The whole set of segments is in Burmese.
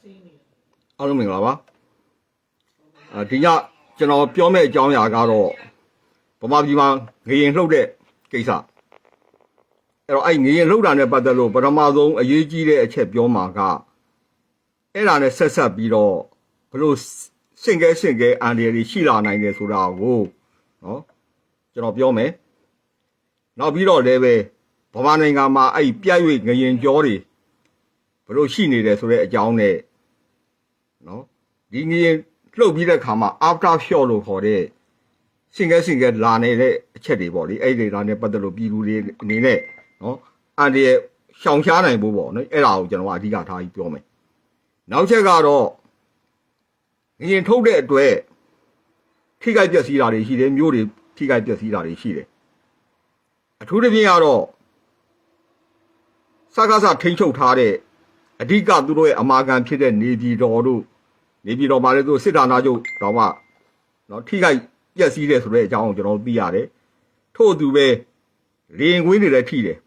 စီးနေတယ်အားလုံးမင်္ဂလာပါအဲဒီညကျွန်တော်ပြောမယ့်အကြောင်းအရာကတော့ဗမာပြည်မှာငရင်လှုပ်တဲ့ကိစ္စအဲ့တော့အဲ့ငရင်လှုပ်တာနဲ့ပတ်သက်လို့ပထမဆုံးအရေးကြီးတဲ့အချက်ပြောမှာကအဲ့ဒါနဲ့ဆက်ဆက်ပြီးတော့ဘလို့စင်ကဲစင်ကဲအန်ဒီရီရှိလာနိုင်တယ်ဆိုတာကိုနော်ကျွန်တော်ပြောမယ်နောက်ပြီးတော့လည်းပဲဗမာနိုင်ငံမှာအဲ့ပြတ်၍ငရင်ကြောတွေဘလို့ရှိနေတယ်ဆိုတဲ့အကြောင်းနဲ့ နော်ဒီငရင်လှုပ်ပြီးတဲ့ခါမှာ after shot လို့ခေါ်တဲ့စင်ကဲစင်ကဲလာနေတဲ့အချက်တွေပေါ့လေအဲ့ဒီလာနဲ့ပတ်သက်လို့ပြည်သူတွေအနေနဲ့နော်အန်ဒီရဲ့ရှောင်ရှားနိုင်ဖို့ပေါ့နော်အဲ့ဒါကိုကျွန်တော်ကအဓိကထားပြီးပြောမယ်နောက်ချက်ကတော့ငရင်ထုတ်တဲ့အတွက်ထိခိုက်ပျက်စီးတာတွေရှိတယ်မျိုးတွေထိခိုက်ပျက်စီးတာတွေရှိတယ်အထူးသဖြင့်ကတော့စကားစထိန်းချုပ်ထားတဲ့အဓိကသူတို့ရဲ့အမာခံဖြစ်တဲ့နေပြည်တော်တို့ နေပြည်တော်မှာလည်းသူစစ်ဌာနချုပ်တောင်မှနော်ထိခိုက်ပျက်စီးတယ်ဆိုတဲ့အကြောင်းကိုကျွန်တော်သိရတယ်ထို့အတူပဲလေရင်ကွင်းတွေလည်းထိတယ်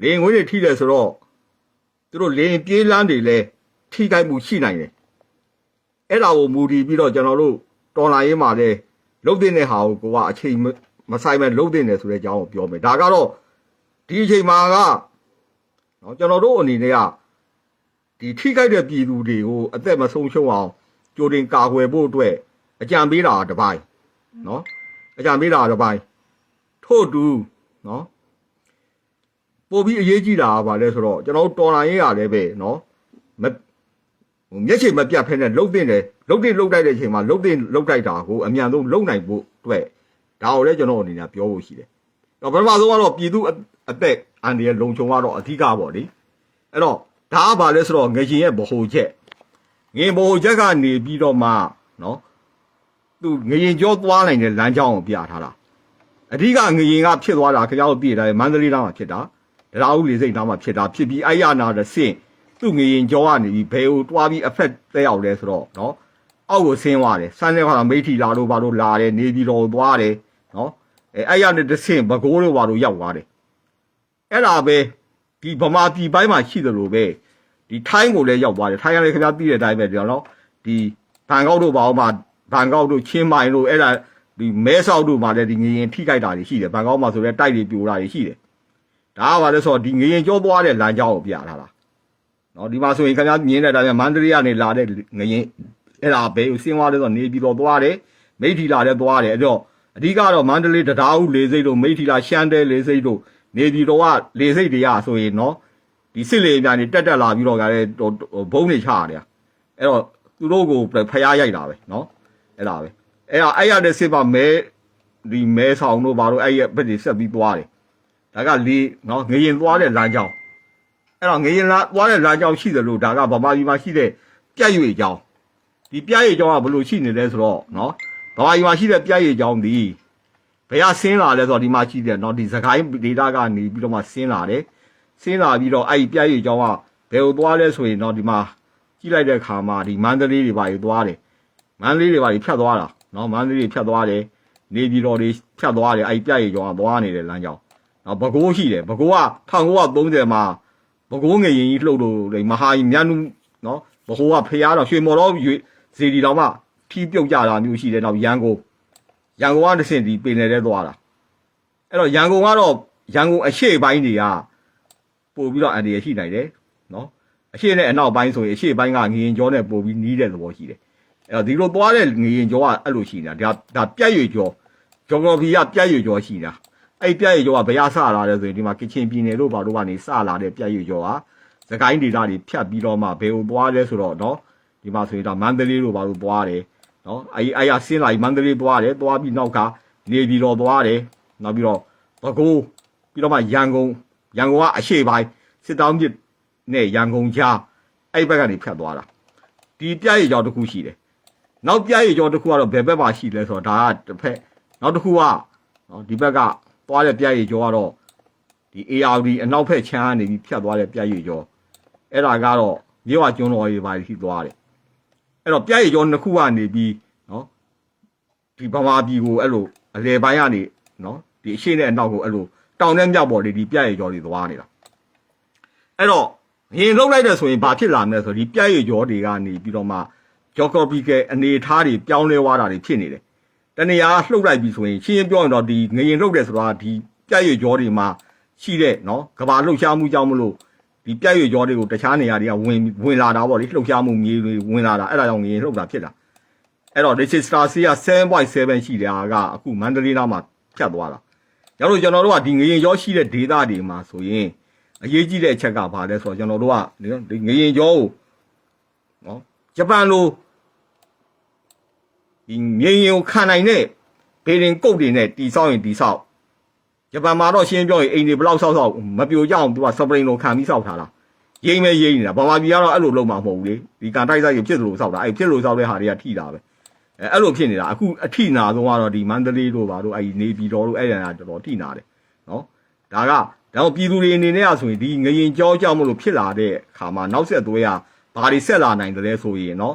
လေရင်ကွင်းတွေထိတယ်ဆိုတော့သူတို့လေရင်ပြေးလန်းတွေလည်းထိခိုက်မှုရှိနိုင်တယ်အဲ့ဒါကိုမူတည်ပြီးတော့ကျွန်တော်တို့တော်လာရေးမှာလည်းလုတ်တဲ့ဟာကိုကိုကအချိန်မမဆိုင်မဲ့လုတ်တဲ့တယ်ဆိုတဲ့အကြောင်းကိုပြောမယ်ဒါကတော့ဒီအချိန်မှာကနော်ကျွန်တော်တို့အနေနဲ့ကဒီထိခိုက်တဲ့ပြည်သူတွေကိုအသက်မဆုံးရှုံးအောင် ကြိုတင်ကာကွယ်ဖို့အတွက်အကြံပေးတာတစ်ပိုင်းနော်အကြံပေးတာတစ်ပိုင်းထို့တူနော်ပို့ပြီးအရေးကြီးတာကဘာလဲဆိုတော့ကျွန်တော်တို့တော်လိုင်းရေးရတယ်ပဲနော်မဟိုမျက်ခြေမပြတ်ဖဲနဲ့လှုပ်တင်တယ်လှုပ်တင်လှုပ်တိုက်တဲ့အချိန်မှာလှုပ်တင်လှုပ်တိုက်တာကိုအမြန်ဆုံးလှုပ်နိုင်ဖို့အတွက်ဒါကိုလည်းကျွန်တော်အနေနဲ့ပြောဖို့ရှိတယ်တော့ပထမဆုံးကတော့ပြည်သူအသက်အန္တရာယ်လုံခြုံကတော့အဓိကပေါ့လေအဲ့တော့ဒါကဘာလဲဆိုတော့ငရင်ရဲ့ဗဟိုချက် ငရင်ဗဟိုချက်ကနေပြီးတော့မှနော်သူငရင်ကြောသွားနိုင်တဲ့လမ်းကြောင်းကိုပြထားတာအဓိကငရင်ကဖြစ်သွားတာခင်ဗျားတို့ပြတယ်မန္တလေးတောင်မှာဖြစ်တာတရားဥလေစိတ်တောင်မှာဖြစ်တာဖြစ်ပြီးအဲ့ရနာတဲ့ဆင့်သူ့ငရင်ကြောကနေပြီးဘယ်ကိုတွားပြီး effect တက်ရောက်လဲဆိုတော့နော်အောက်ကိုဆင်းသွားတယ်ဆန်းတဲ့ခါမိထီလာတို့ဘာတို့လာတယ်နေပြီးတော့သွားတယ်နော်အဲအဲ့ရနဲ့တဲ့ဆင့်ဘကိုးတို့ဘာတို့ရောက်သွားတယ်အဲ့ဒါပဲဒီဗမာပြည်ပိုင်းမှာရှိတယ်လို့ပဲ ဒီထိုင်းကိုလည်းရောက်သွားတယ်ထိုင်းကလည်းခင်ဗျားသိတဲ့အတိုင်းပဲဒီတော့ဒီဘန်ကောက်တို့ဘာမှဘန်ကောက်တို့ချင်းမိုင်တို့အဲ့ဒါဒီမဲဆောက်တို့မှာလည်းဒီငရင်ထိခိုက်တာတွေရှိတယ်ဘန်ကောက်မှာဆိုလည်းတိုက်တွေပြိုတာတွေရှိတယ်ဒါကဘာလဲဆိုတော့ဒီငရင်ကြောသွားတဲ့လမ်းကြောင်းကိုပြထားတာနော်ဒီမှာဆိုရင်ခင်ဗျားမြင်တဲ့အတိုင်းပဲမန္တလေးကနေလာတဲ့ငရင်အဲ့ဒါဘယ်ကိုဆင်းသွားလဲဆိုတော့နေပြီးတော့သွားတယ်မိထီလာလည်းသွားတယ်အဲ့တော့အဓိကတော့မန္တလေးတရားဥလေစိတ်တို့မိထီလာရှမ်းတဲလေစိတ်တို့နေပြည်တော်ကလေစိတ်တွေကဆိုရင်နော် ဒီစစ်လေများနေတက်တက်လာပြီးတော့ကလည်းဘုံတွေချရတယ်အဲ့တော့သူတို့ကိုဖျားရိုက်တာပဲเนาะအဲ့ဒါပဲအဲ့ဒါအဲ့ရတဲ့စစ်ပါမဲဒီမဲဆောင်တို့ဘာလို့အဲ့ရဘက်တွေဆက်ပြီးသွားတယ်ဒါကလေเนาะငရင်သွားတဲ့လမ်းကြောင်းအဲ့တော့ငရင်လာသွားတဲ့လမ်းကြောင်းရှိတယ်လို့ဒါကဗမာပြည်မှာရှိတဲ့ပြက်ရွေကြောင်းဒီပြက်ရွေကြောင်းကဘလို့ရှိနေလဲဆိုတော့เนาะဗမာပြည်မှာရှိတဲ့ပြက်ရွေကြောင်းဒီဘယ်ကဆင်းလာလဲဆိုတော့ဒီမှာရှိတယ်เนาะဒီစကိုင်းဒေတာကနေပြီးတော့မှဆင်းလာတယ် ဆင်းလာပြီးတော့အဲ့ဒီပြည့်ရည်ကျောင်းကဘယ်ကိုသွားလဲဆိုရင်တော့ဒီမှာကြည့်လိုက်တဲ့အခါမှာဒီမန္တလေးတွေပါယူသွားတယ်မန္တလေးတွေပါယူဖြတ်သွားတာနော်မန္တလေးတွေဖြတ်သွားတယ်နေပြည်တော်တွေဖြတ်သွားတယ်အဲ့ဒီပြည့်ရည်ကျောင်းကသွားနေတဲ့လမ်းကြောင်းနော်ဘကိုးရှိတယ်ဘကိုးက1930မှာဘကိုးငရင်ကြီးလှုပ်လို့လေမဟာကြီးမြတ်နုနော်ဘကိုးကဖျားတော့ရွှေမော်တော်ရွေဇေဒီတော်မှထီးပြုတ်ကြတာမျိုးရှိတယ်နောက်ရန်ကုန်ရန်ကုန်ကတစ်ဆင့်ဒီပင်လယ်ထဲသွားတာအဲ့တော့ရန်ကုန်ကတော့ရန်ကုန်အရှေ့ပိုင်းတွေက ပို့ပြီးတော့အန်ဒီရရှိနိုင်တယ်နော်အရှိနဲ့အနောက်ပိုင်းဆိုရင်အရှိပိုင်းကငရင်ကြောနဲ့ပို့ပြီးနီးတဲ့သဘောရှိတယ်အဲ့တော့ဒီလိုသွားတဲ့ငရင်ကြောကအဲ့လိုရှိနေတာဒါဒါပြက်ရွေကြော geography ကပြက်ရွေကြောရှိတာအဲ့ပြက်ရွေကြောကဘယ်ရစလာလဲဆိုရင်ဒီမှာကချင်ပြည်နယ်တို့ဘာတို့ကနေစလာတဲ့ပြက်ရွေကြောကသခိုင်းဒေသတွေဖြတ်ပြီးတော့မှဘယ်ကိုသွားလဲဆိုတော့နော်ဒီမှာဆိုရင်ဒါမန္တလေးတို့ဘာလို့သွားတယ်နော်အဲ့အဲ့ရဆင်းလာပြီးမန္တလေးသွားတယ်သွားပြီးနောက်ကနေပြီးတော့သွားတယ်နောက်ပြီးတော့ဘကိုးပြီးတော့မှရန်ကုန် ရန်ကုန်ကအရှေ့ပိုင်းစစ်တောင်းမြစ်နဲ့ရန်ကုန်ကြားအဲ့ဘက်ကနေဖြတ်သွားတာဒီပြည့်ရည်ကြောတစ်ခုရှိတယ်နောက်ပြည့်ရည်ကြောတစ်ခုကတော့ဘယ်ဘက်မှာရှိလဲဆိုတော့ဒါကတစ်ဖက်နောက်တစ်ခုကနော်ဒီဘက်ကသွားတဲ့ပြည့်ရည်ကြောကတော့ဒီ ARD အနောက်ဘက်ချမ်းကနေပြီးဖြတ်သွားတဲ့ပြည့်ရည်ကြောအဲ့ဒါကတော့မြေဝကျွန်းတော်ရေးပါရှိသွားတယ်အဲ့တော့ပြည့်ရည်ကြောနှစ်ခုကနေပြီးနော်ဒီဗမာပြည်ကိုအဲ့လိုအလဲပိုင်းကနေနော်ဒီအရှိနဲ့အနောက်ကိုအဲ့လို တောင်နဲ့မြောက်ပေါ်လေးဒီပြည့်ရည်ကြောတွေသွားနေတာအဲ့တော့ရင်လှုပ်လိုက်တဲ့ဆိုရင်ဘာဖြစ်လာမလဲဆိုတော့ဒီပြက်ရည်ကြောတွေကနေပြီးတော့မှ geographical အနေအထားတွေပြောင်းလဲသွားတာတွေဖြစ်နေတယ်တနေရာလှုပ်လိုက်ပြီဆိုရင်ရှင်းရှင်းပြောရင်တော့ဒီငရင်လှုပ်တယ်ဆိုတာဒီပြက်ရည်ကြောတွေမှာရှိတဲ့နော်ကဘာလှုပ်ရှားမှုကြောင့်မလို့ဒီပြက်ရည်ကြောတွေကိုတခြားနေရာတွေကဝင်ဝင်လာတာပေါ့လေလှုပ်ရှားမှုမြေတွေဝင်လာတာအဲ့ဒါကြောင့်ငရင်လှုပ်တာဖြစ်တာအဲ့တော့ register C က7.7ရှိတယ်ကအခုမန္တလေးနားမှာဖြတ်သွားတာ ကျတော့ကျွန်တော်တို့ကဒီငရင်ရောရှိတဲ့ data တွေမှာဆိုရင်အရေးကြီးတဲ့အချက်ကဘာလဲဆိုတော့ကျွန်တော်တို့ကဒီငရင်ရောကိုနော်ဂျပန်လိုဒီငရင်ကိုခံနိုင်တဲ့ဘေရင်ကုတ်တွေနဲ့တီဆောက်ရင်တီဆောက်ဂျပန်မှာတော့ရှင်းပြောရင်အိမ်တွေဘယ်လောက်ဆောက်ဆောက်မပြိုကြအောင်သူကစပရင်လိုခံပြီးဆောက်ထားတာရိမ့်မဲရိမ့်နေတာဗမာပြည်ကတော့အဲ့လိုလုပ်မှာမဟုတ်ဘူးလေဒီကန်တိုက်ဆိုင်ကြီးဖြစ်လို့ဆောက်တာအဲ့ဖြစ်လို့ဆောက်တဲ့ဟာတွေကထိတာပဲ အဲအဲ့လိုဖြစ်နေတာအခုအထိနာဆုံးကတော့ဒီမန္တလေးတို့ဘာတို့အဲ့ဒီနေပြည်တော်တို့အဲ့ဒါတော်တော်ထိနာတယ်နော်ဒါကဒါတော့ပြည်သူတွေအနေနဲ့ကဆိုရင်ဒီငရင်ကြောကြောက်မလို့ဖြစ်လာတဲ့ခါမှာနောက်ဆက်သွဲရဘာတွေဆက်လာနိုင်တယ်လဲဆိုရင်နော်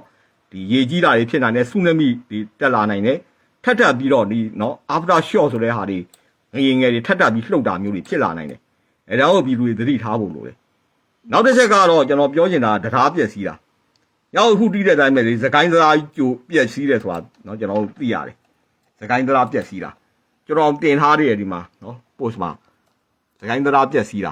ဒီရေကြီးတာတွေဖြစ်နိုင်တယ်ဆူနာမီဒီတက်လာနိုင်တယ်ထပ်ထပ်ပြီးတော့ဒီနော် after shock ဆိုတဲ့ဟာတွေငရင်ငယ်တွေထပ်ထပ်ပြီးလှုပ်တာမျိုးတွေဖြစ်လာနိုင်တယ်အဲဒါကိုပြည်သူတွေသတိထားဖို့လိုတယ်နောက်တစ်ချက်ကတော့ကျွန်တော်ပြောချင်တာတရားပြက်စီးတာ ရောက်အခုတီးတဲ့အတိုင်းပဲလေသကိုင်းသလားကြိုပြက်စီးတယ်ဆိုတာနော်ကျွန်တော်တို့သိရတယ်သကိုင်းသလားပြက်စီးတာကျွန်တော်တင်ထားတယ်ဒီမှာနော် post မှာစကိုင်းတရားပြက်စီးတာ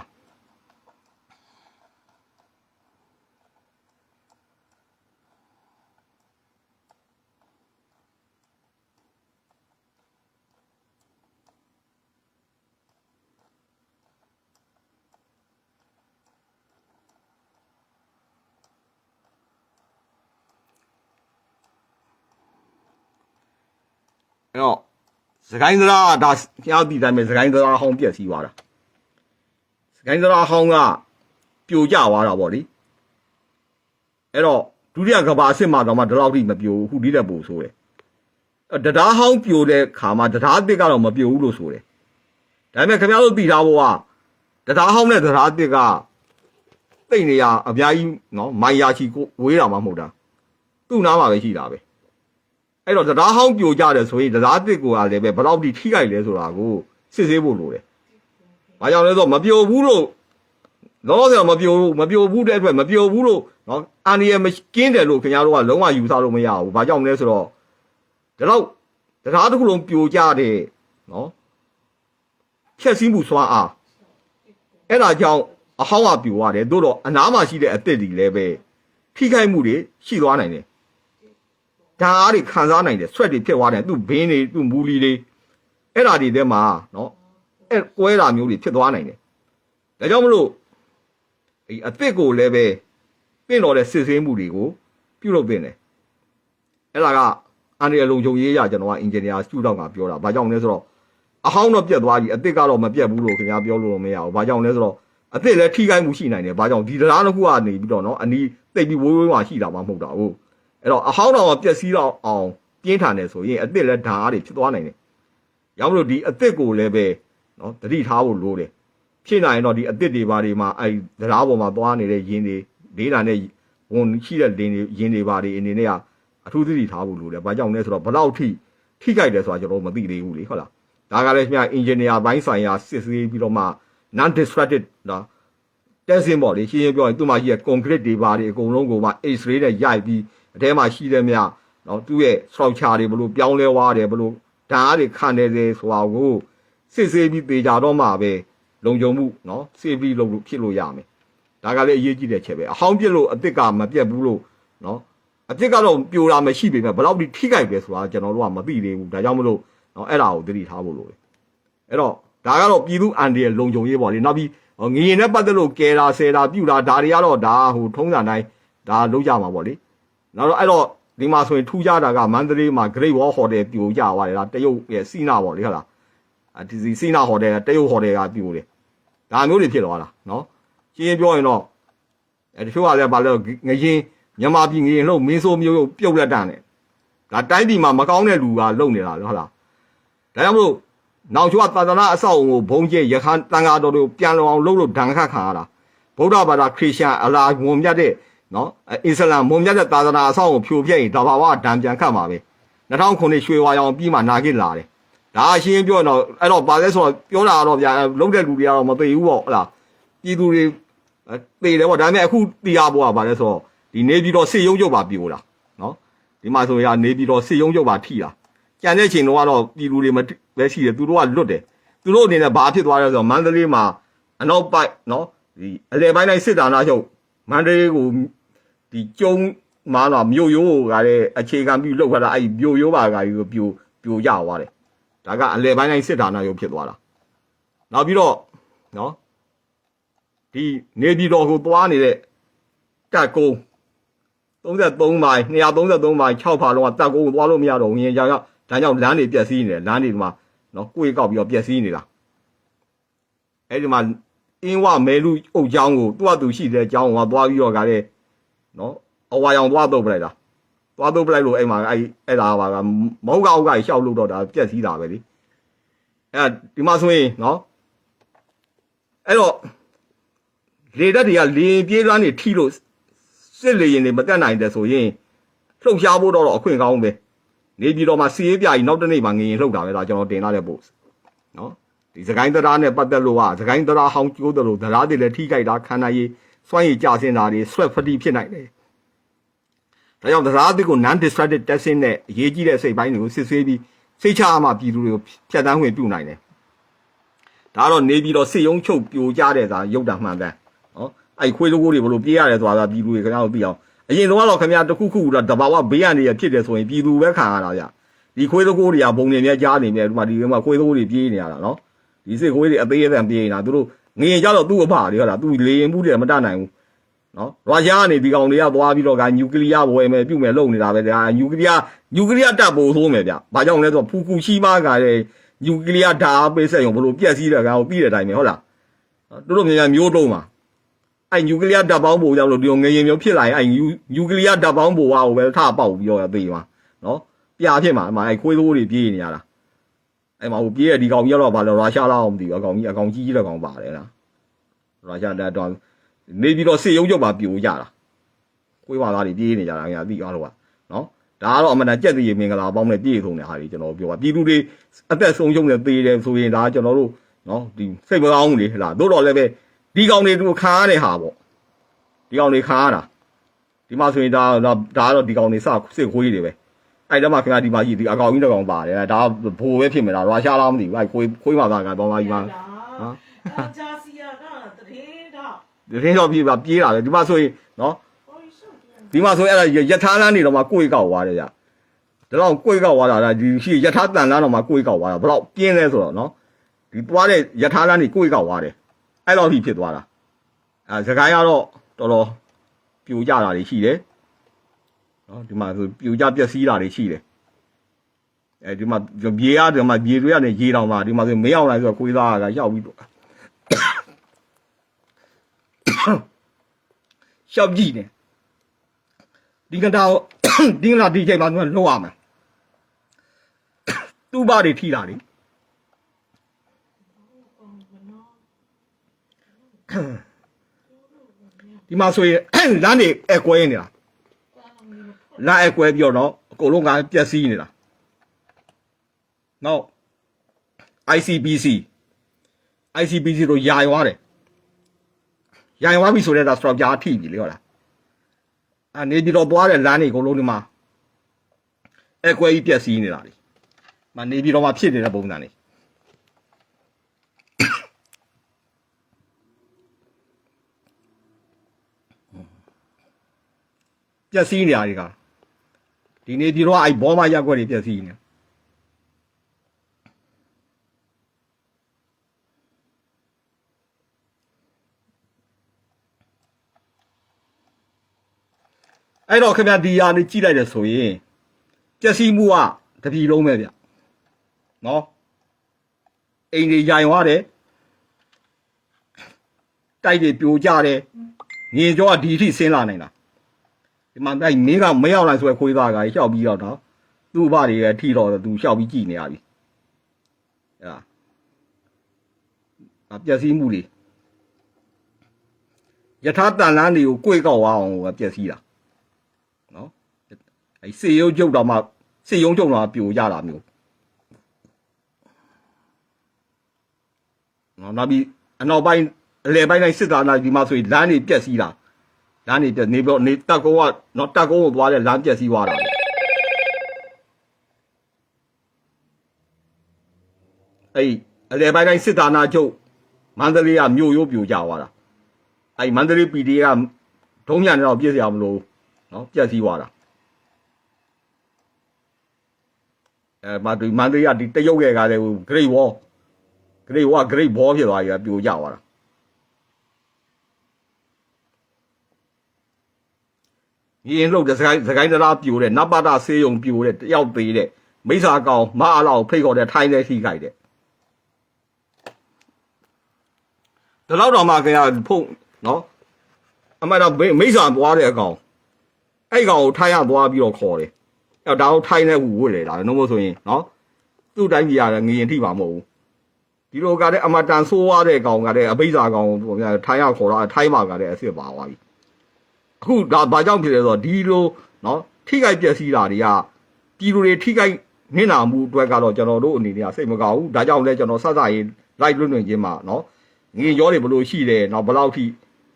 အဲ့တော့စကိုင်းတရားဒါဖျားပြီးတိုင်းပဲစကိုင်းတရားဟောင်းပြက်စီးသွားတာစကိုင်းသရာဟောင်းကပြိုကျသွားတာပေါ့လေအဲ့တော့ဒုတိယကဘာအစ်စ်မှာတော့မှဒီလောက်ထိမပြိုဘူးခုဒီတဲ့ပို့ဆိုတယ်အဲ့တံတားဟောင်းပြိုတဲ့ခါမှာတံတားအစ်စ်ကတော့မပြိုဘူးလို့ဆိုတယ်ဒါပေမဲ့ခင်ဗျားတို့သိထားဖို့ကတံတားဟောင်းနဲ့တံတားအစ်စ်ကတိတ်နေရအများကြီးနော်မိုင်ယာချီကိုဝေးတာမှမဟုတ်တာသူ့နားမှာပဲရှိတာပဲ အဲ့တော့တံတားဟောင်းပြိုကြတယ်ဆိုရင်တံတားအစ်စ်ကိုကလည်းပဲဘယ်တော့ထိထိခိုက်လဲဆိုတာကိုစစ်ဆေးဖို့လိုတယ်။ဘာကြောင့်လဲဆိုတော့မပြိုဘူးလို့လောလောဆယ်မပြိုဘူးမပြိုဘူးတဲ့အတွက်မပြိုဘူးလို့နော်အန်ဒီရမကင်းတယ်လို့ခင်ဗျားတို့ကလုံးဝယူဆလို့မရဘူး။ဘာကြောင့်လဲဆိုတော့ဒီတော့တရားတစ်ခုလုံးပြိုကြတယ်နော်ဖြက်စီးမှုစွမ်းအားအဲ့ဒါကြောင့်အဟောင်းကပြိုရတယ်သို့တော့အနားမှာရှိတဲ့အစ်စ်တွေလည်းပဲထိခိုက်မှုတွေရှိသွားနိုင်တယ်။ ဓာတ်အားတွေခံစားနိုင်တယ်ဆွက်တွေဖြစ်သွားတယ်သူ့ဘင်းတွေသူ့မူလီတွေအဲ့ဒါတွေထဲမှာနော်အဲကွဲတာမျိုးတွေဖြစ်သွားနိုင်တယ်။ဒါကြောင့်မလို့ဒီအစ်စ်ကိုလည်းပဲပြင်တော်တဲ့စစ်ဆေးမှုတွေကိုပြုလုပ်ပြင်တယ်။အဲ့ဒါကအန်ဒီရလုံခြုံရေးရကျွန်တော်ကအင်ဂျင်နီယာစတူတော့ကပြောတာ။ဘာကြောင့်လဲဆိုတော့အဟောင်းတော့ပြတ်သွားပြီအစ်စ်ကတော့မပြတ်ဘူးလို့ခင်ဗျားပြောလို့မရဘူး။ဘာကြောင့်လဲဆိုတော့အစ်စ်လည်းထိခိုက်မှုရှိနိုင်တယ်။ဘာကြောင့်ဒီတရားတစ်ခုကနေပြီးတော့နော်အနီးတိတ်ပြီးဝိုးဝိုးမှရှိတာမှမဟုတ်တာဟုတ်။ အဲ့တော့အဟောင်းတော့ပြက်စီးတော့အောင်ပြင်းထန်တယ်ဆိုရင်အစ်စ်လည်းဓာတ်အားတွေဖြစ်သွားနိုင်တယ်။ရောင်းမလို့ဒီအစ်စ်ကိုလည်းပဲနော်တတိထားဖို့လိုတယ်ဖြစ်နိုင်ရင်တော့ဒီအစ်စ်တွေပါတွေမှာအဲတရားပေါ်မှာသွားနေတဲ့ယင်းတွေလေးတာနဲ့ဝန်ရှိတဲ့လင်းတွေယင်းတွေပါတွေအနေနဲ့ကအထူးသတိထားဖို့လိုတယ်။ဘာကြောင့်လဲဆိုတော့ဘယ်လောက်ထိထိကြိုက်တယ်ဆိုတာကျွန်တော်မသိသေးဘူးလေဟုတ်လား။ဒါကလည်းခင်ဗျအင်ဂျင်နီယာဘိုင်းဆိုင်ရာစစ်ဆေးပြီးတော့မှ non destructive နော်တက်စင်ပေါ့လေရှင်းရှင်းပြောရင်သူ့မှာရှိတဲ့ concrete တွေပါတွေအကုန်လုံးကိုမှ X-ray နဲ့ရိုက်ပြီး အထဲမှာရှိတဲ့မြနော်သူ့ရဲ့ structure တွေဘလို့ပြောင်းလဲသွားတယ်ဘလို့ဓာတ်အားတွေခံနေတယ်ဆိုတာကိုစစ်ဆေးပြီးပေကြတော့မှပဲလုံခြုံမှုနော် safety လုပ်လို့ဖြစ်လို့ရမယ်ဒါကလည်းအရေးကြီးတဲ့ချက်ပဲအဟောင်းပြစ်လို့အစ်စ်ကမပြတ်ဘူးလို့နော်အစ်စ်ကတော့ပြိုတာမရှိပေမဲ့ဘယ်လောက်ထိထိခိုက်တယ်ဆိုတာကျွန်တော်တို့ကမသိသေးဘူးဒါကြောင့်မလို့နော်အဲ့ဒါကိုသတိထားဖို့လိုတယ်အဲ့တော့ဒါကတော့ပြည်သူအန်ဒီရဲ့လုံခြုံရေးပေါ့လေနောက်ပြီးငရင်နဲ့ပတ်သက်လို့ကဲတာဆယ်တာပြူတာဒါတွေကတော့ဒါဟိုထုံးစံတိုင်းဒါလုံးကြမှာပေါ့လေ နောက်တော့အဲ့တော့ဒီမှာဆိုရင်ထူးခြားတာကမန္တလေးမှာ Great Wall Hotel ပြိုကြသွားတယ်လားတရုတ်ရဲ့စီနာပေါ့လေဟုတ်လားအဲဒီစီစီနာဟိုတယ်တရုတ်ဟိုတယ်ကပြိုတယ်ဒါမျိုးတွေဖြစ်သွားတာနော်ရှင်းရှင်းပြောရင်တော့အဲတချို့ကလည်းဗာလဲငရင်မြန်မာပြည်ငရင်လို့မင်းဆိုးမျိုးပြုတ်လက်တန်တယ်ဒါတိုင်းပြည်မှာမကောင်းတဲ့လူကလုံနေတာဟုတ်လားဒါကြောင့်မလို့နောက်ကျောကသာသနာအဆောက်အုံကိုဘုံကျဲရခန်းတန်ဃာတော်တို့ပြန်လောင်လုပ်လို့ဒဏ်ခတ်ခံရတာဗုဒ္ဓဘာသာခရစ်ယာန်အလားဝန်မြတ်တဲ့ နော်အစ္စလာမ်ဝန်မြတ်တဲ့သာသနာအဆောက်အုံဖြိုဖျက်ရင်ဒါဘာဝဒဏ်ပြန်ခတ်မှာပဲ2009ရွှေဝါရောင်ပြီးမှနာခဲ့လာတယ်ဒါအရှင်းပြောတော့အဲ့တော့ပါလဲဆိုတော့ပြောတာကတော့ဗျာလုံးတဲ့လူတွေကတော့မသိဘူးပေါ့ဟုတ်လားပြည်သူတွေအဲသေတယ်ပေါ့ဒါပေမဲ့အခုတီးရပေါ်ကဘာလဲဆိုတော့ဒီနေပြည်တော်စစ်ရုံးချုပ်ပါပြိုတာနော်ဒီမှာဆိုရင်ကနေပြည်တော်စစ်ရုံးချုပ်ပါထိတာကြံတဲ့ချိန်တော့ကတော့ပြည်သူတွေမပဲရှိတယ်သူတို့ကလွတ်တယ်သူတို့အနေနဲ့ဘာဖြစ်သွားလဲဆိုတော့မန္တလေးမှာအနောက်ပိုက်နော်ဒီအလဲပိုင်းတိုင်းစစ်တာနာချုပ်မန္တလေးကို ဒီကျုံမာလာမြို့ရိုးကလည်းအခြေခံပြီးလောက်ခတာအဲ့မြို့ရိုးပါကကြီးကိုပြိုပြိုကျသွားတယ်ဒါကအလဲပိုင်းတိုင်းစစ်တာနာချုပ်ဖြစ်သွားတာနောက်ပြီးတော့နော်ဒီနေပြည်တော်ကိုသွားနေတဲ့တက်ကုန်း33မိုင်233မိုင်6ဖာလုံးကတက်ကုန်းကိုသွားလို့မရတော့ဘူးငင်ကြောင်ရောက်ဒါကြောင့်လမ်းတွေပြက်စီးနေတယ်လမ်းတွေဒီမှာနော်ကိုယ်ကောက်ပြီးတော့ပြက်စီးနေတာအဲ့ဒီမှာအင်းဝမဲလူအုပ်ချောင်းကိုသူ့အတူရှိတဲ့အချောင်းကိုသွားပြီးတော့ကလည်း နော်အဝါရောင်သွားတော့ပလိုက်တာသွားတော့ပလိုက်လို့အဲ့မှာအဲ့အဲ့ဒါပါကမဟုတ်ကောက်ကရှောက်လို့တော့ဒါပြက်စီးတာပဲလေအဲ့ဒီမှာဆိုရင်နော်အဲ့တော့လေတက်တွေကလေပြေးလွှမ်းနေထိလို့စစ်လေရင်တွေမတက်နိုင်တဲ့ဆိုရင်လှုပ်ရှားဖို့တော့အခွင့်ကောင်းပဲနေပြည်တော်မှာစီးရေးပြကြီးနောက်တစ်နေ့မှငရင်လှုပ်တာပဲဒါကျွန်တော်တင်လာတဲ့ post နော်ဒီစကိုင်းတရားနဲ့ပတ်သက်လို့ကစကိုင်းတရားဟောင်းကျိုးတယ်လို့တရားတွေလည်းထိကြိုက်တာခန္ဓာရည် စွန့်ရည်ကြဆင်းတာတွေ sweat fatigue ဖြစ်နိုင်တယ်ဒါကြောင့်တရားတွေကို non destructive testing နဲ့အရေးကြီးတဲ့စိတ်ပိုင်းတွေကိုစစ်ဆေးပြီးစိတ်ချမှပြည်သူတွေကိုဖြတ်တန်းဝင်ပြုနိုင်တယ်ဒါကတော့နေပြည်တော်စစ်ရုံးချုပ်ပြိုကျတဲ့သာရုပ်တာမှန်တယ်နော်အဲ့ခွေးလိုကိုတွေဘလို့ပြေးရတယ်ဆိုတာပြည်သူတွေခင်ဗျားတို့သိအောင်အရင်တော့ခင်ဗျားတခုခုတော့တဘာဝဘေးရနေရဖြစ်တယ်ဆိုရင်ပြည်သူပဲခံရတာဗျဒီခွေးလိုကိုတွေကဘုံနေမြဲကြားနေမြဲဒီမှာဒီမှာခွေးလိုကိုတွေပြေးနေရတာနော်ဒီစစ်ခွေးတွေအသေးအသေးပြေးနေတာသူတို့ ငရင်ကြတော့သူ့အဖတွေဟုတ်လားသူလေရင်မှုတွေမတတ်နိုင်ဘူးနော်ရုရှားကနေဒီကောင်တွေကသွားပြီးတော့ကနျူကလ িয়ার ဝယ်မယ်ပြုတ်မယ်လုပ်နေတာပဲဒါနျူကလ িয়ার နျူကလ িয়ার တပ်ဖို့ဆိုးမယ်ဗျဘာကြောင့်လဲဆိုတော့ဖူကူရှိမားကလည်းနျူကလ িয়ার ဓာတ်ပေးဆက်ရုံဘလို့ပြက်စီးတဲ့ကောင်ပြီးတဲ့အတိုင်းပဲဟုတ်လားတို့တို့မြန်မြန်မျိုးတုံးပါအဲ့နျူကလ িয়ার ဓာတ်ပေါင်းဖို့ကြောင့်လို့ဒီငရင်မျိုးဖြစ်လာရင်အဲ့နျူကလ িয়ার ဓာတ်ပေါင်းဖို့ဟာကိုပဲထပေါက်ပြီးတော့သေးမှာနော်ပြာဖြစ်မှာအမှအဲ့ခွေးသိုးတွေပြေးနေရတာ အဲ့မှာဟိုပြေးရဒီကောင်ကြီးတော့ဘာလဲရုရှားလားမသိဘူးအကောင်ကြီးအကောင်ကြီးကြီးတဲ့ကောင်ပါတယ်လားရုရှားတက်တော့နေပြီးတော့စစ်ရုံးချုပ်ပါပြိုကြတာခွေးပါသားတွေပြေးနေကြတာညာသိသွားတော့ကနော်ဒါကတော့အမှန်တန်ကြက်သေးရေမင်္ဂလာပေါင်းနဲ့ပြည့်စုံတဲ့ဟာတွေကျွန်တော်ပြောပါပြည်သူတွေအသက်ဆုံးရှုံးနေသေးတယ်ဆိုရင်ဒါကျွန်တော်တို့နော်ဒီစိတ်မကောင်းဘူးလေဟလားတို့တော့လည်းပဲဒီကောင်တွေသူခါရတဲ့ဟာပေါ့ဒီကောင်တွေခါရတာဒီမှာဆိုရင်ဒါဒါကတော့ဒီကောင်တွေစစစ်ခွေးတွေပဲ အဲ့တော့မှခင်ဗျာဒီမှာကြီးဒီအကောင်ကြီးတစ်ကောင်ပါတယ်ဒါဘိုးပဲဖြစ်မယ်လားရုရှားလားမသိဘူးအဲ့ခွေးခွေးပါသားကပေါ်မှာကြီးမှာဟမ်ဂျာစီယာကတရင်တော့ဒီထင်းတော့ပြေးပါပြေးတာပဲဒီမှာဆိုရင်နော်ဟိုရှုပ်တယ်ဒီမှာဆိုရင်အဲ့ဒါယထာလန်းနေတော့မှကိုယ်ကောက်သွားတယ်ဗျဒါတော့ကိုယ်ကောက်သွားတာဒါဒီရှိယထာတန်လန်းတော့မှကိုယ်ကောက်သွားတာဘယ်တော့ပြင်းလဲဆိုတော့နော်ဒီသွားတဲ့ယထာလန်းနေကိုယ်ကောက်သွားတယ်အဲ့တော့ထိဖြစ်သွားတာအဲစကိုင်းကတော့တော်တော်ပြိုကျတာတွေရှိတယ် နော်ဒီမှာဆိုပြိုကျပျက်စီးတာတွေရှိတယ်အဲဒီမှာမြေရဒီမှာမြေတွေကနေရေတောင်မှာဒီမှာဆိုမရောက်လာဆိုတော့ကိုယ်သားကရောက်ပြီးတော့ရှောက်ကြည့်နေဒီကတာကိုဒီကလာဒီချိန်မှာသူကလှုပ်ရမယ်သူ့ဘာတွေထိတာလေဒီမှာဆိုရင်လမ်းတွေအကွဲနေတာ လမ်းအကွဲပြီးတော့အကုန်လုံးကပျက်စီးနေတာနောက် ICBC ICBC တို့ယာရွာတယ်ယာရွာပြီဆိုတဲ့ဒါ structure ထိပြီလေဟုတ်လားအနေပြီးတော့သွားတဲ့လမ်းတွေအကုန်လုံးဒီမှာအကွဲကြီးပြက်စီးနေတာလေမနေပြီးတော့မှဖြစ်နေတဲ့ပုံစံတွေပြက်စီးနေတာတွေက ဒီနေပြီးတော့အဲ့ဘောမရက်ွက်တွေပြက်စီးနေအဲ့တော့ခင်ဗျာဒီဟာနေကြည့်လိုက်တယ်ဆိုရင်ပြက်စီးမှုကတပြီလုံးပဲဗျနော်အိမ်တွေရိုင်သွားတယ်တိုက်တွေပြိုကျတယ်ငင်ကြောကဒီအထိဆင်းလာနိုင်တာ ဒီမှာတိုက်မင်းကမရောက်နိုင်ဆိုရခွေးသားကရှောက်ပြီးတော့နော်သူ့ဘတွေရဲ့ထိတော့သူရှောက်ပြီးကြည်နေရပြီအဲ့ဒါအပြက်စီးမှုတွေယထာတန်လန်းတွေကိုကိုယ်ကောက်သွားအောင်ကပြက်စီးတာနော်အဲစေရုပ်ကျုပ်တော့မှစေယုံကျုံတော့ပြိုရတာမျိုးနော်နောက်ပြီးအနောက်ပိုင်းအလဲပိုင်းတိုင်းစစ်သားနာဒီမှာဆိုရင်လမ်းတွေပြက်စီးတာ လမ်းတွေပြက်နေပြီးတော့နေတက်ကုန်းကနော်တက်ကုန်းကိုသွားတဲ့လမ်းပြက်စီးသွားတာပဲအဲ့ဒီအလဲပိုင်းတိုင်းစစ်သားနာချုပ်မန္တလေးကမြို့ရိုးပြိုကျသွားတာအဲ့ဒီမန္တလေး PD ကဒုံးညာနဲ့တော့ပြည့်စရာမလိုဘူးနော်ပြက်စီးသွားတာအဲမဒီမန္တလေးကဒီတရုတ်ရဲ့ကလည်းဟို Great Wall Great Wall Great Wall ဖြစ်သွားပြီကပြိုကျသွားတာ မြင်းလှုပ်တဲ့စကိုင်းစကိုင်းတရားပြိုတဲ့နပတဆေးရုံပြိုတဲ့တယောက်သေးတဲ့မိစ္ဆာကောင်မအားလောက်ဖိတ်ခေါ်တဲ့ထိုင်းတဲ့ထိခိုက်တဲ့ဒီလောက်တော့မှခင်ဗျာဖုန်နော်အမှန်တော့မိစ္ဆာသွားတဲ့အကောင်အဲ့ကောင်ကိုထိုင်းရသွားပြီးတော့ခေါ်တယ်အဲ့ဒါကိုထိုင်းတဲ့ဟူဝတ်လေဒါလည်းနှုံးမဆိုရင်နော်သူ့တိုင်းပြည်ရတယ်ငရင်ထိပါမဟုတ်ဘူးဒီလိုကလည်းအမတန်ဆိုးွားတဲ့ကောင်ကလည်းအဘိဇာကောင်ကိုဗျာထိုင်းရခေါ်တော့ထိုင်းမှာကလည်းအစ်စ်ပါသွားပြီ အခုဒါဘာကြောင့်ဖြစ်လဲဆိုတော့ဒီလိုနော်ထိခိုက်ပျက်စီးတာတွေကပြည်သူတွေထိခိုက်နစ်နာမှုအတွက်ကတော့ကျွန်တော်တို့အနေနဲ့စိတ်မကောင်းဘူးဒါကြောင့်လဲကျွန်တော်စစရေး live လွှင့်လွှင့်ခြင်းမှာနော်ငွေရောတွေဘလို့ရှိတယ်နော်ဘလောက်ထိ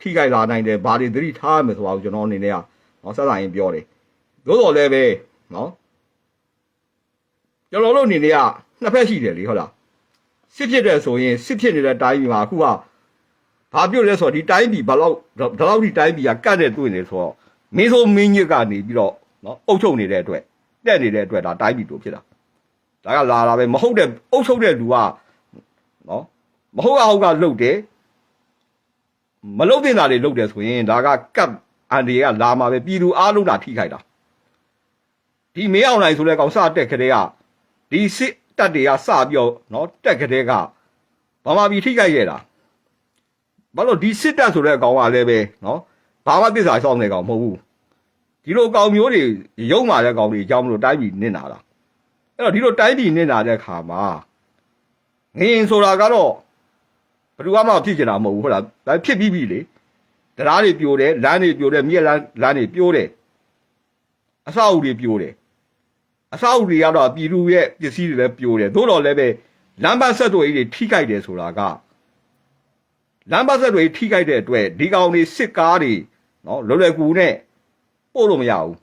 ထိခိုက်လာနိုင်တယ်ဘာတွေသတိထားရမယ်ဆိုတာကိုကျွန်တော်အနေနဲ့ကနော်စစရေးပြောတယ်သို့တော်လည်းပဲနော်ကျွန်တော်တို့အနေနဲ့ကနှစ်ဖက်ရှိတယ်လေဟုတ်လားစစ်ဖြစ်တဲ့ဆိုရင်စစ်ဖြစ်နေတဲ့တိုင်းပြည်မှာအခုက ဘာပြောလဲဆိုတော့ဒီတိုင်းပြည်ဘယ်လောက်ဘယ်လောက်ဒီတိုင်းပြည်ကကတ်တဲ့တွေ့နေဆိုတော့မင်းဆိုမင်းညစ်ကနေပြီးတော့နော်အုပ်ချုပ်နေတဲ့အတွက်တက်နေတဲ့အတွက်ဒါတိုင်းပြည်တို့ဖြစ်တာဒါကလာတာပဲမဟုတ်တဲ့အုပ်ချုပ်တဲ့လူကနော်မဟုတ်အောင်ကလှုပ်တယ်မလှုပ်တင်တာတွေလှုပ်တယ်ဆိုရင်ဒါကကတ်အန်ဒီကလာမှာပဲပြည်သူအားလုံးဒါထိခိုက်တာဒီမင်းအောင်နိုင်ဆိုတဲ့ကောင်စတက်ခတဲ့ကဒီစစ်တက်တွေကစပြီးတော့နော်တက်ကတဲ့ကဘာမှပြီးထိခိုက်ရတာ ဘာလို့ဒီစစ်တပ်ဆိုတဲ့အကောင်ကလည်းပဲနော်ဘာမှသစ္စာစောင့်နေကောင်မဟုတ်ဘူးဒီလိုကောင်မျိုးတွေရုံမာတဲ့ကောင်တွေအကြောင်းမလို့တိုင်းပြည်နစ်နာတာအဲ့တော့ဒီလိုတိုင်းပြည်နစ်နာတဲ့ခါမှာငရင်ဆိုတာကတော့ဘယ်သူမှဖြစ်ကျင်တာမဟုတ်ဘူးဟုတ်လားဒါဖြစ်ပြီးပြီလေတရားတွေပြိုတယ်လမ်းတွေပြိုတယ်မြက်လမ်းလမ်းတွေပြိုတယ်အဆောက်အဦတွေပြိုတယ်အဆောက်အဦတွေကတော့ပြည်သူရဲ့ပစ္စည်းတွေလည်းပြိုတယ်သို့တော်လည်းပဲလမ်းပတ်ဆက်သွယ်ရေးတွေထိခိုက်တယ်ဆိုတာက လမ်းပတ်ဆက်တွေထိခိုက်တဲ့အတွက်ဒီကောင်တွေစစ်ကားတွေနော်လွယ်လွယ်ကူကူနဲ့ပို့လို့မရဘူး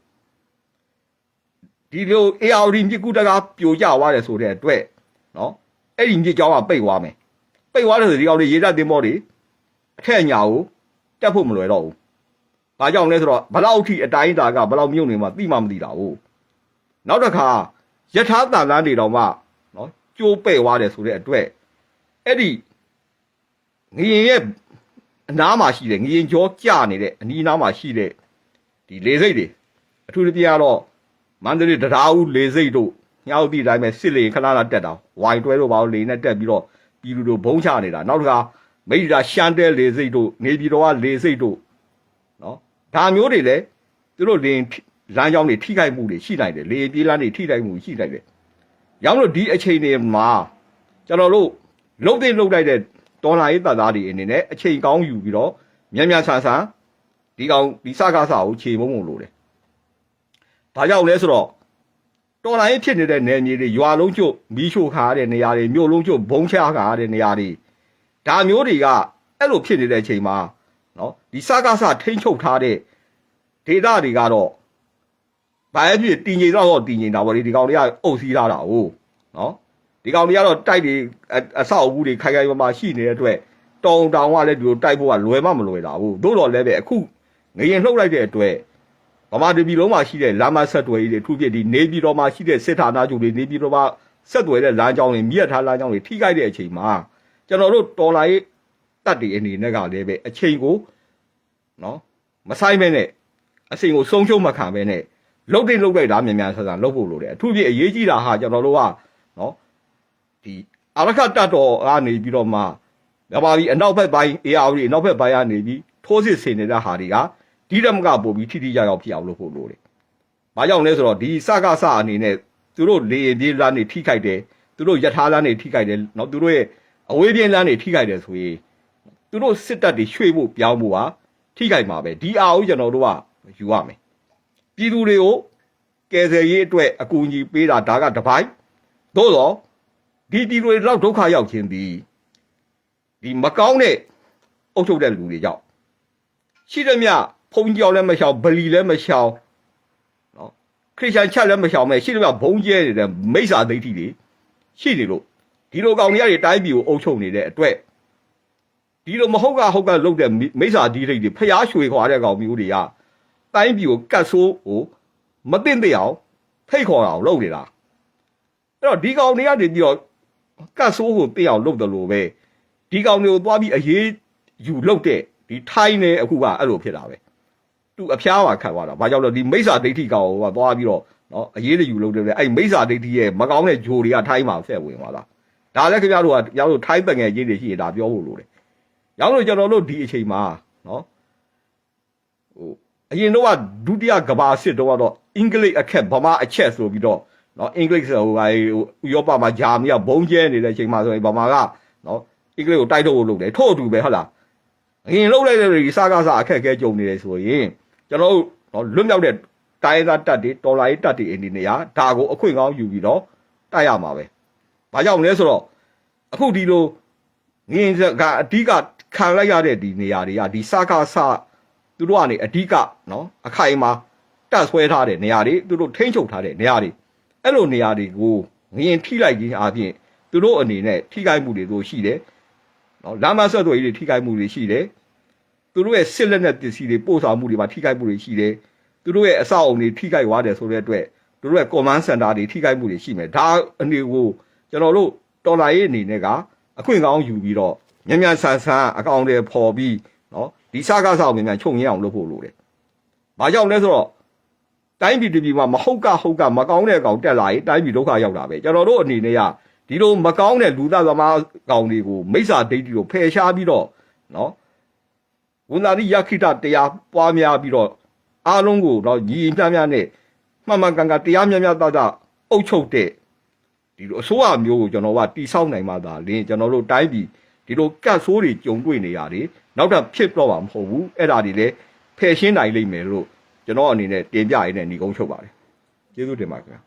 ဒီလို ARD မြစ်ကူတကားပြိုကျသွားတယ်ဆိုတဲ့အတွက်နော်အဲ့ဒီမြစ်ကြောင်းကပိတ်သွားမယ်ပိတ်သွားတယ်ဆိုဒီကောင်တွေရေတပ်တင်မောတွေအထက်ညာကိုတက်ဖို့မလွယ်တော့ဘူးဘာကြောင့်လဲဆိုတော့ဘလောက်ထိအတိုင်းအတာကဘလောက်မြုပ်နေမှသိမှမသိတာဘူးနောက်တစ်ခါယထာတန်လန်းတွေတော့မှနော်ကျိုးပဲ့သွားတယ်ဆိုတဲ့အတွက်အဲ့ဒီ ငရင်ရဲ့အနားမှာရှိတဲ့ငရင်ကြောကြနေတဲ့အနီးနားမှာရှိတဲ့ဒီလေစိတ်တွေအထူးသဖြင့်ကတော့မန္တလေးတရားဦးလေစိတ်တို့ညောက်တိတိုင်းပဲစစ်လေခဏလာတက်တာဝိုင်တွဲတို့ဘာလို့လေနဲ့တက်ပြီးတော့ပြည်သူတို့ဘုံချနေတာနောက်တစ်ခါမိဒ္ဒရာရှမ်းတဲလေစိတ်တို့နေပြည်တော်ကလေစိတ်တို့နော်ဒါမျိုးတွေလည်းသူတို့လင်းလမ်းကြောင်းတွေထိခိုက်မှုတွေရှိနိုင်တယ်လေပြေးလမ်းတွေထိခိုက်မှုရှိနိုင်တယ်ရောင်းလို့ဒီအချိန်တွေမှာကျွန်တော်တို့လုတ်တဲ့လုတ်လိုက်တဲ့ တော်လာရေးတပ်သားတွေအနေနဲ့အချိန်ကောင်းယူပြီးတော့မြန်မြန်ဆန်ဆန်ဒီကောင်ဒီစကားစာကိုခြေမုံမုံလို့တယ်။ဘာကြောင့်လဲဆိုတော့တော်လာရေးဖြစ်နေတဲ့နယ်မြေတွေရွာလုံးကျွတ်မီးရှို့ခါရတဲ့နေရာတွေမြို့လုံးကျွတ်ဘုံချခါရတဲ့နေရာတွေဒါမျိုးတွေကအဲ့လိုဖြစ်နေတဲ့အချိန်မှာနော်ဒီစကားစာထိမ့်ချုပ်ထားတဲ့ဒေတာတွေကတော့ဘာပဲဖြစ်တည်ငြိမ်တော့တည်ငြိမ်တာပေါ့လေဒီကောင်တွေကအုပ်စီးထားတာဟုတ်နော် ဒီကောင်တွေကတော့တိုက်တွေအအဆောက်အဦတွေခိုင်ခိုင်မာမာရှိနေတဲ့အတွက်တောင်တောင်ကလည်းဒီလိုတိုက်ဖို့ကလွယ်မမလွယ်တာဘူးသို့တော်လည်းပဲအခုငရင်လှုပ်လိုက်တဲ့အတွက်ဗမာပြည်လုံးမှာရှိတဲ့လမ်းမဆက်သွယ်ရေးတွေအထူးဖြစ်ဒီနေပြည်တော်မှာရှိတဲ့စစ်ဌာနချုပ်တွေနေပြည်တော်မှာဆက်သွယ်တဲ့လမ်းကြောင်းတွေမြစ်ထားလမ်းကြောင်းတွေထိခိုက်တဲ့အချိန်မှာကျွန်တော်တို့တော်လာရေးတက်တွေအနေနဲ့ကလည်းပဲအချိန်ကိုနော်မဆိုင်မဲနဲ့အချိန်ကိုဆုံးရှုံးမခံပဲနဲ့လှုပ်တဲ့လှုပ်လိုက်တာမြန်မြန်ဆန်ဆန်လှုပ်ဖို့လိုတယ်အထူးဖြစ်အရေးကြီးတာဟာကျွန်တော်တို့ကနော် ဒီအာရခတတ်တော်ကနေပြီးတော့မှမြပါပြီအနောက်ဘက်ပိုင်း AR အနောက်ဘက်ပိုင်းကနေပြီးထိုးစစ်ဆင်နေတဲ့ဟာတွေကဒီတမကပို့ပြီးထိထိရောက်ရောက်ဖြစ်အောင်လုပ်ဖို့လိုတယ်။ဘာကြောင့်လဲဆိုတော့ဒီစကားစအနေနဲ့သူတို့လေရင်ပြေးလမ်းတွေထိခိုက်တယ်သူတို့ယထာလမ်းတွေထိခိုက်တယ်เนาะသူတို့ရဲ့အဝေးပြင်းလမ်းတွေထိခိုက်တယ်ဆိုရင်သူတို့စစ်တပ်တွေရွှေ့ဖို့ပြောင်းဖို့ဟာထိခိုက်မှာပဲဒီအားကိုကျွန်တော်တို့ကယူရမယ်။ပြည်သူတွေကိုကယ်ဆယ်ရေးအတွက်အကူအညီပေးတာဒါကတစ်ပိုင်းသို့တော့ ဒီပြည်တွေလောက်ဒုက္ခရောက်ခြင်းသည်ဒီမကောင်းတဲ့အုပ်ချုပ်တဲ့လူတွေကြောင့်ရှိသမျှဖုန်ကြောင်လည်းမရှောင်ဗလီလည်းမရှောင်နော်ခရစ်ယာန်ချက်လည်းမရှောင်မဲ့ရှိသမျှဘုံကျဲနေတဲ့မိစ္ဆာဒိဋ္ဌိတွေရှိနေလို့ဒီလိုကောင်တွေကနေတိုင်းပြည်ကိုအုပ်ချုပ်နေတဲ့အတွက်ဒီလိုမဟုတ်ကဟုတ်ကလုပ်တဲ့မိမိစ္ဆာဒိဋ္ဌိတွေဖျားရွှေခွာတဲ့ကောင်မျိုးတွေကတိုင်းပြည်ကိုကတ်ဆိုးကိုမသိမ့်သိအောင်ဖိတ်ခေါ်အောင်လုပ်နေတာအဲ့တော့ဒီကောင်တွေကနေပြီးတော့ ကတ်ဆိုးကိုသိအောင်လုပ်တယ်လို့ပဲဒီကောင်တွေကိုသွားပြီးအရေးယူလုပ်တဲ့ဒီထိုင်းနေအခုကအဲ့လိုဖြစ်တာပဲသူအဖျားပါခတ်သွားတာဘာကြောင့်လဲဒီမိစ္ဆာဒိဋ္ဌိကောင်ကသွားပြီးတော့နော်အရေးတယူလုပ်တယ်လေအဲ့မိစ္ဆာဒိဋ္ဌိရဲ့မကောင်းတဲ့ဂျိုတွေကထိုင်းမှာဆက်ဝင်သွားတာဒါလည်းခင်ဗျားတို့ကကျွန်တော်တို့ထိုင်းတငယ်ချင်းတွေရှိရင်ဒါပြောဖို့လိုတယ်ရောင်းလို့ကျွန်တော်တို့ဒီအချိန်မှာနော်ဟိုအရင်တော့ကဒုတိယကမ္ဘာစစ်တော့ကတော့အင်္ဂလိပ်အခက်ဗမာအချက်ဆိုပြီးတော့ နော်အင်္ဂလိပ်ဆိုဟိုဟိုဥရောပမှာဂျာမနီကဘုံကျဲနေတဲ့အချိန်မှာဆိုရင်ဗမာကနော်အင်္ဂလိပ်ကိုတိုက်ထုတ်ဖို့လုပ်တယ်ထို့အတူပဲဟုတ်လားအရင်လှုပ်လိုက်တဲ့တွေစားကားစားအခက်အခဲကြုံနေတယ်ဆိုရင်ကျွန်တော်တို့နော်လွတ်မြောက်တဲ့တိုင်းသားတက်တွေတော်လာရေးတက်တွေအနေနဲ့ကဒါကိုအခွင့်ကောင်းယူပြီးတော့တိုက်ရမှာပဲဘာကြောင့်လဲဆိုတော့အခုဒီလိုငင်းကအဓိကခံလိုက်ရတဲ့ဒီနေရာတွေကဒီစားကားစားသူတို့ကနေအဓိကနော်အခိုင်အမာတက်ဆွဲထားတဲ့နေရာတွေသူတို့ထိန်းချုပ်ထားတဲ့နေရာတွေ အဲ့လိုနေရာတွေကိုငရင်ထိလိုက်ခြင်းအပြင်သူတို့အနေနဲ့ထိခိုက်မှုတွေတို့ရှိတယ်နော်လမ်းမဆက်သွယ်ရေးတွေထိခိုက်မှုတွေရှိတယ်သူတို့ရဲ့စစ်လက်နက်ပစ္စည်းတွေပို့ဆောင်မှုတွေမှာထိခိုက်မှုတွေရှိတယ်သူတို့ရဲ့အဆောက်အုံတွေထိခိုက်သွားတယ်ဆိုတဲ့အတွက်သူတို့ရဲ့ command center တွေထိခိုက်မှုတွေရှိမယ်ဒါအနေကိုကျွန်တော်တို့တော်လာရေးအနေနဲ့ကအခွင့်ကောင်းယူပြီးတော့မြန်မြန်ဆန်ဆန်အကောင့်တွေပေါ်ပြီးနော်ဒီစကားဆောက်မြန်မြန်ချုပ်ငင်းအောင်လုပ်ဖို့လိုတယ်။ဘာကြောင့်လဲဆိုတော့ တိုင်းပြည်တစ်ပြည်မှာမဟုတ်ကဟုတ်ကမကောင်းတဲ့အကောင်တက်လာရင်တိုင်းပြည်ဒုက္ခရောက်တာပဲကျွန်တော်တို့အနေနဲ့ကဒီလိုမကောင်းတဲ့လူသားသမားကောင်တွေကိုမိစ္ဆာဒိဋ္ဌိကိုဖယ်ရှားပြီးတော့နော်ဝန်သာတိယခိတတရားပွားများပြီးတော့အားလုံးကိုတော့ညီညီမျှမျှနဲ့မှန်မှန်ကန်ကန်တရားမျှမျှတတအုပ်ချုပ်တဲ့ဒီလိုအစိုးရမျိုးကိုကျွန်တော်ကတိဆောက်နိုင်မှသာလင်းကျွန်တော်တို့တိုင်းပြည်ဒီလိုကတ်ဆိုးတွေကြုံတွေ့နေရတယ်နောက်ထပ်ဖြစ်တော့မှာမဟုတ်ဘူးအဲ့ဒါတွေလည်းဖယ်ရှင်းနိုင်လိမ့်မယ်လို့ ကျွန်တော်အနေနဲ့တင်ပြရင်းနဲ့ညီကုန်းချုပ်ပါတယ်ကျေးဇူးတင်ပါတယ်ခင်ဗျာ